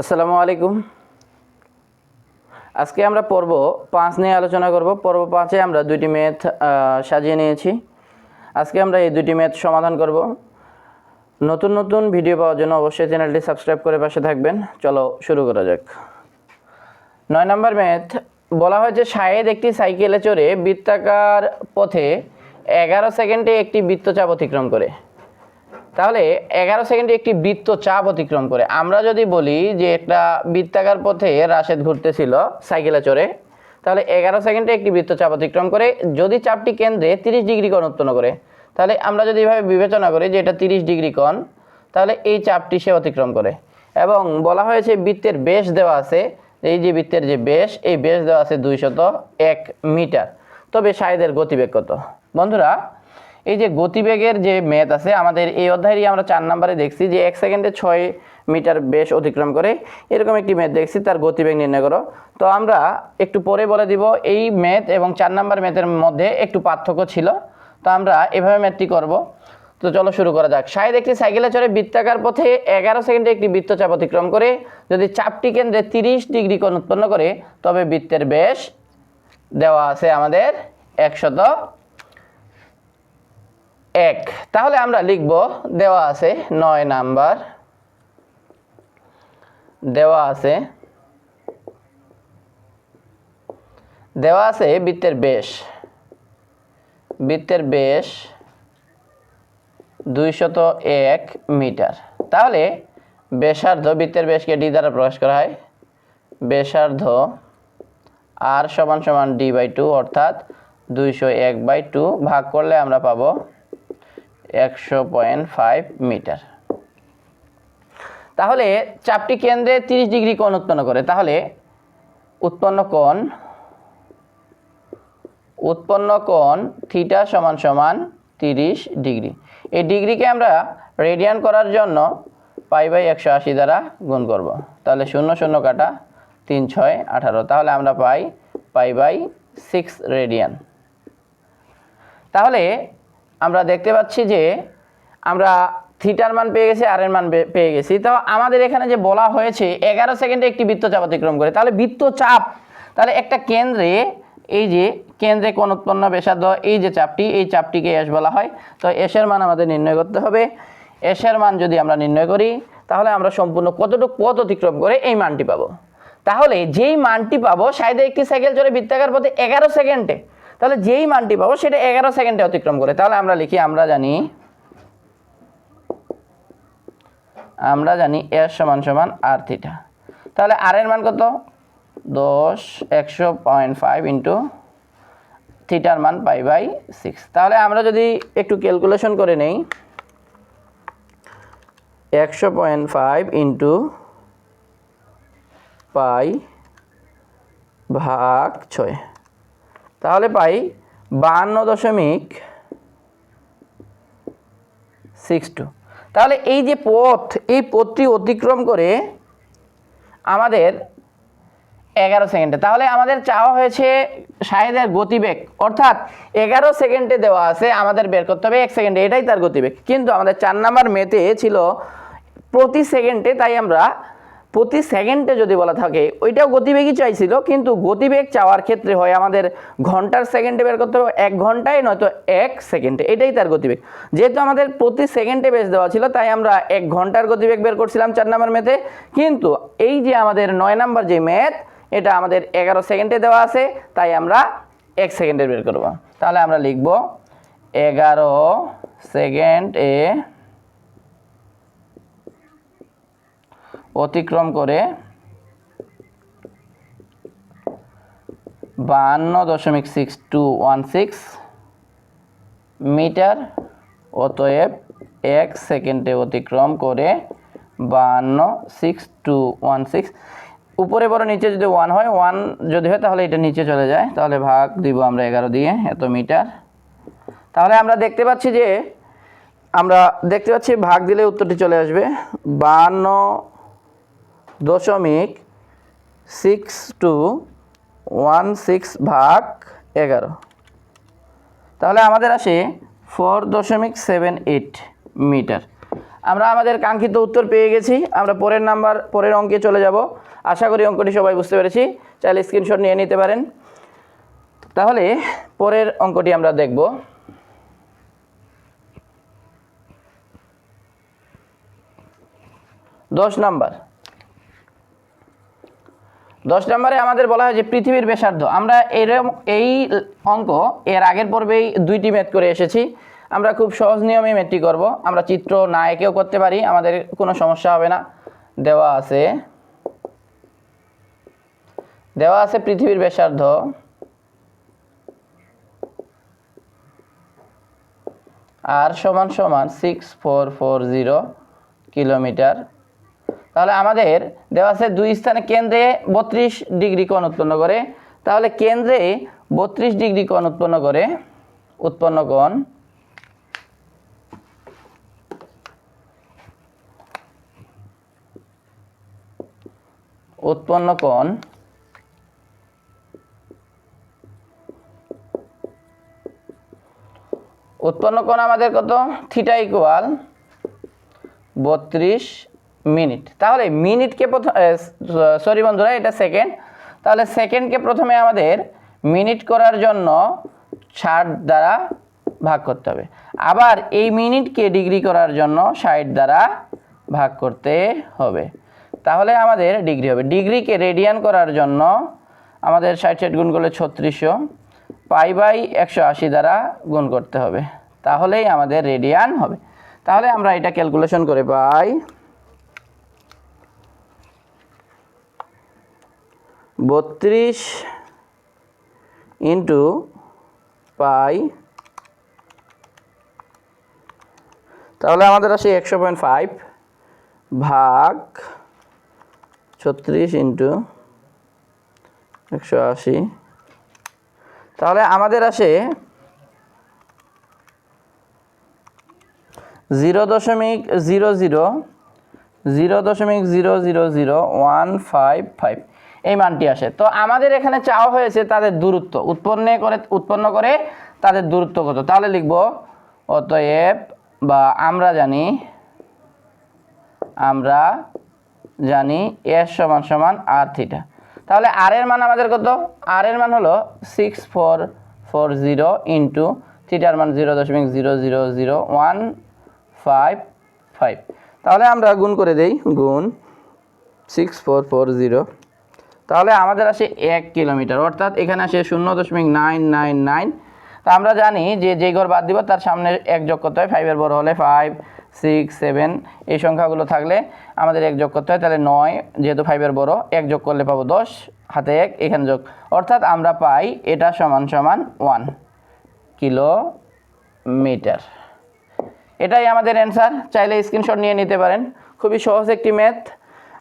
আসসালামু আলাইকুম। আজকে আমরা পর্ব পাঁচ নিয়ে আলোচনা করব। পর্ব পাঁচে আমরা দুইটি ম্যাথ সাজিয়ে নিয়েছি। আজকে আমরা এই দুটি ম্যাথ সমাধান করব। নতুন নতুন ভিডিও পাওয়ার জন্য অবশ্যই চ্যানেলটি সাবস্ক্রাইব করে পাশে থাকবেন। চলো শুরু করা যাক। নয় নম্বর ম্যাথ বলা হয়েছে শাহেদ একটি সাইকেলে চড়ে বৃত্তাকার পথে এগারো সেকেন্ডে একটি বৃত্তচাপ অতিক্রম করে। তাহলে এগারো সেকেন্ডে একটি বৃত্ত চাপ অতিক্রম করে। আমরা যদি বলি যে একটা বৃত্তাকার পথে রাশেদ ঘুরতেছিল সাইকেলে চড়ে, তাহলে এগারো সেকেন্ডে একটি বৃত্ত চাপ অতিক্রম করে, যদি চাপটি কেন্দ্রে তিরিশ ডিগ্রি কোণ উৎপন্ন করে, তাহলে আমরা যদি এভাবে বিবেচনা করি যে এটা তিরিশ ডিগ্রি কোণ, তাহলে এই চাপটি সে অতিক্রম করে। এবং বলা হয়েছে বৃত্তের বেশ দেওয়া আছে, এই যে বৃত্তের যে বেশ এই বেশ দেওয়া আছে দুইশত এক মিটার। তবে সাইদের গতিবেগ কত? বন্ধুরা এই যে গতিবেগের যে ম্যাথ আছে, আমাদের এই অধ্যায়েরই আমরা চার নম্বরে দেখছি যে এক সেকেন্ডে ছয় মিটার বেশ অতিক্রম করে এরকম একটি ম্যাথ দেখছি, তার গতিবেগ নির্ণয় করো। তো আমরা একটু পরে বলে দিব, এই ম্যাথ এবং চার নম্বর ম্যাথের মধ্যে একটু পার্থক্য ছিল। তো আমরা এভাবে ম্যাথটি করব। তো চলো শুরু করা যাক। শাহেদ একটি সাইকেলে চড়ে বৃত্তাকার পথে এগারো সেকেন্ডে একটি বৃত্তচাপ অতিক্রম করে, যদি চাপটি কেন্দ্রে তিরিশ ডিগ্রি কোণ উৎপন্ন করে, তবে বৃত্তের বেশ দেওয়া আছে আমাদের একশত এক। তাহলে আমরা লিখব, দেওয়া আছে নয় নাম্বার। দেওয়া আছে দেওয়া আছে বৃত্তের বেশ। বৃত্তের বেশ দুইশত এক মিটার। তাহলে ব্যাসার্ধ বৃত্তের বেশকে ডি দ্বারা প্রকাশ করা হয়। ব্যাসার্ধ আর সমান সমান ডি বাই টু অর্থাৎ দুইশো এক বাই টু ভাগ করলে আমরা পাবো একশো পয়েন্ট ফাইভ মিটার। তাহলে চাপটি কেন্দ্রে তিরিশ ডিগ্রি কোণ উৎপন্ন করে। তাহলে উৎপন্ন কোণ উৎপন্ন কোণ থিটা সমান সমান তিরিশ ডিগ্রি। এই ডিগ্রিকে আমরা রেডিয়ান করার জন্য পাই বাই একশো আশি দ্বারা গুণ করব। তাহলে শূন্য শূন্য কাটা তিন, ছয়, আঠারো। তাহলে আমরা পাই পাই বাই সিক্স রেডিয়ান। তাহলে আমরা দেখতে পাচ্ছি যে আমরা থিটার মান পেয়ে গেছি, আর এর মান পেয়ে গেছি। তো আমাদের এখানে যে বলা হয়েছে, এগারো সেকেন্ডে একটি বৃত্তচাপ অতিক্রম করে। তাহলে বৃত্তচাপ তাহলে একটা কেন্দ্রে, এই যে কেন্দ্রে কোন উৎপন্ন ব্যাসার্ধ, এই যে চাপটি, এই চাপটিকে এস বলা হয়। তো এসের মান আমাদের নির্ণয় করতে হবে। এসের মান যদি আমরা নির্ণয় করি, তাহলে আমরা সম্পূর্ণ কতটুকু পথ অতিক্রম করে এই মানটি পাবো। তাহলে যেই মানটি পাবো, সাইডে একটি সাইকেল চড়ে বৃত্তাকার পথে এগারো সেকেন্ডে তাহলে যেই মানটি পাবো সেটা এগারো সেকেন্ডে অতিক্রম করে। তাহলে আমরা লিখি, আমরা জানি আমরা জানি এর সমান সমান আর থিটা তাহলে আর এর মান কত? দশ, একশো পয়েন্ট ফাইভ ইন্টু থিটার মান পাই বাই সিক্স। তাহলে আমরা যদি একটু ক্যালকুলেশন করে নেই, একশো পয়েন্ট ফাইভ ইন্টু পাই ভাগ ছয়। তাহলে পাই বাহান্ন দশমিক সিক্স টু তাহলে এই যে পথ, এই পথটি অতিক্রম করে আমাদের এগারো সেকেন্ডে। তাহলে আমাদের চাওয়া হয়েছে শাহেদের গতিবেগ। অর্থাৎ এগারো সেকেন্ডে দেওয়া আছে আমাদের বের করতে হবে এক সেকেন্ডে, এটাই তার গতিবেগ। কিন্তু আমাদের চার নাম্বার মেতে ছিল প্রতি সেকেন্ডে তাই আমরা প্রতি সেকেন্ডে যদি বলা থাকে, ওইটাও গতিবেগই চাইছিল, কিন্তু গতিবেগ চাওয়ার ক্ষেত্রে হয় আমাদের ঘণ্টার সেকেন্ডে বের করতে হবে, এক ঘন্টায় নয়তো এক সেকেন্ডে, এটাই তার গতিবেগ। যেহেতু আমাদের প্রতি সেকেন্ডে বেশ দেওয়া ছিল, তাই আমরা এক ঘণ্টার গতিবেগ বের করছিলাম চার নাম্বার মেথে কিন্তু এই যে আমাদের নয় নাম্বার যে ম্যাথ, এটা আমাদের এগারো সেকেন্ডে দেওয়া আছে, তাই আমরা এক সেকেন্ডে বের করব। তাহলে আমরা লিখব, এগারো সেকেন্ডে অতিক্রম করে বাহান্ন দশমিক six two one six metre, অতএব এক সেকেন্ডে অতিক্রম করে বাহান্ন সিক্স টু ওয়ান সিক্স উপরে বড় নিচে যদি ওয়ান হয় ওয়ান যদি হয়, তাহলে এটা নিচে চলে যায়। তাহলে ভাগ দিব আমরা এগারো দিয়ে, এত মিটার। তাহলে আমরা দেখতে পাচ্ছি যে, আমরা দেখতে পাচ্ছি ভাগ দিলে উত্তরটি চলে আসবে। বাহান্ন দশমিক সিক্স টু ওয়ান সিক্স ভাগ এগারো। তাহলে আমাদের আসে ফোর দশমিক সেভেন এইট মিটার আমরা আমাদের কাঙ্ক্ষিত উত্তর পেয়ে গেছি। আমরা পরের নাম্বার, পরের অঙ্কে চলে যাব। আশা করি অঙ্কটি সবাই বুঝতে পেরেছি। চাইলে স্ক্রিনশট নিয়ে নিতে পারেন। তাহলে পরের অঙ্কটি আমরা দেখব। দশ নাম্বার। দশ নম্বরে আমাদের বলা হয় যে পৃথিবীর ব্যাসার্ধ। আমরা এরম, এই অঙ্ক এর আগের পর্বেই দুইটি ম্যাথ করে এসেছি। আমরা খুব সহজ নিয়মে ম্যাথটি করব। আমরা চিত্র না একেও করতে পারি, আমাদের কোনো সমস্যা হবে না। দেওয়া আছে দেওয়া আছে পৃথিবীর ব্যাসার্ধ। আর সমান সমান six four four zero kilometre তাহলে আমাদের দেওয়া আছে দুই স্থানে কেন্দ্রে বত্রিশ ডিগ্রি কোণ উৎপন্ন করে। তাহলে কেন্দ্রে বত্রিশ ডিগ্রি কোণ উৎপন্ন করে, উৎপন্ন কোণ উৎপন্ন কোণ উৎপন্ন কোণ আমাদের কত? থিটা ইকুয়াল বত্রিশ মিনিট। তাহলে মিনিটকে প্রথম সরি বন্ধুরা, এটা সেকেন্ড। তাহলে সেকেন্ডকে প্রথমে আমাদের মিনিট করার জন্য ষাট দ্বারা ভাগ করতে হবে। আবার এই মিনিটকে ডিগ্রি করার জন্য ষাট দ্বারা ভাগ করতে হবে। তাহলে আমাদের ডিগ্রি হবে। ডিগ্রিকে রেডিয়ান করার জন্য আমাদের ষাট ষাট গুণ করলে ছত্রিশশো, পাই বাই একশো আশি দ্বারা গুণ করতে হবে। তাহলেই আমাদের রেডিয়ান হবে। তাহলে আমরা এটা ক্যালকুলেশন করে পাই বত্রিশ ইন্টু পাই। তাহলে আমাদের আসে একশো পয়েন্ট ফাইভ ভাগ ছত্রিশ ইন্টু একশো আশি। তাহলে আমাদের আসে জিরো দশমিক জিরো জিরো জিরো দশমিক zero zero zero, one five five. এই মানটি আসে। তো আমাদের এখানে চাওয়া হয়েছে তাদের দূরত্ব। উৎপন্ন করে উৎপন্ন করে তাদের দূরত্ব কত? তাহলে লিখব, অতএব বা আমরা জানি আমরা জানি এস সমান সমান আর থিটা। তাহলে আর এর মান আমাদের কত? আর এর মান হলো six four four zero into থিটার মান জিরো দশমিক zero zero zero one five five তাহলে আমরা গুণ করে দেই, গুণ সিক্স ফোর ফোর জিরো তাহলে আমাদের আসে এক কিলোমিটার, অর্থাৎ এখানে আসে শূন্য দশমিক নাইন নাইন নাইন। তা আমরা জানি যে যে ঘর বাদ দিব, তার সামনে এক যোগ করতে হয় ফাইভের বড় হলে ফাইভ সিক্স সেভেন এই সংখ্যাগুলো থাকলে আমাদের এক যোগ করতে হয়, তাহলে নয়, যেহেতু ফাইভের বড়, এক যোগ করলে পাবো দশ, হাতে এক, এখানে যোগ। অর্থাৎ আমরা পাই এটা সমান সমান ওয়ান কিলোমিটার। এটাই আমাদের অ্যান্সার চাইলে স্ক্রিনশট নিয়ে নিতে পারেন। খুবই সহজ একটি ম্যাথ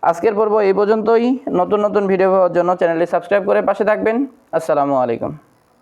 আজকের পর্ব এই পর্যন্তই। নতুন নতুন ভিডিও পাওয়ার জন্য চ্যানেলটি সাবস্ক্রাইব করে পাশে থাকবেন। আসসালামু আলাইকুম।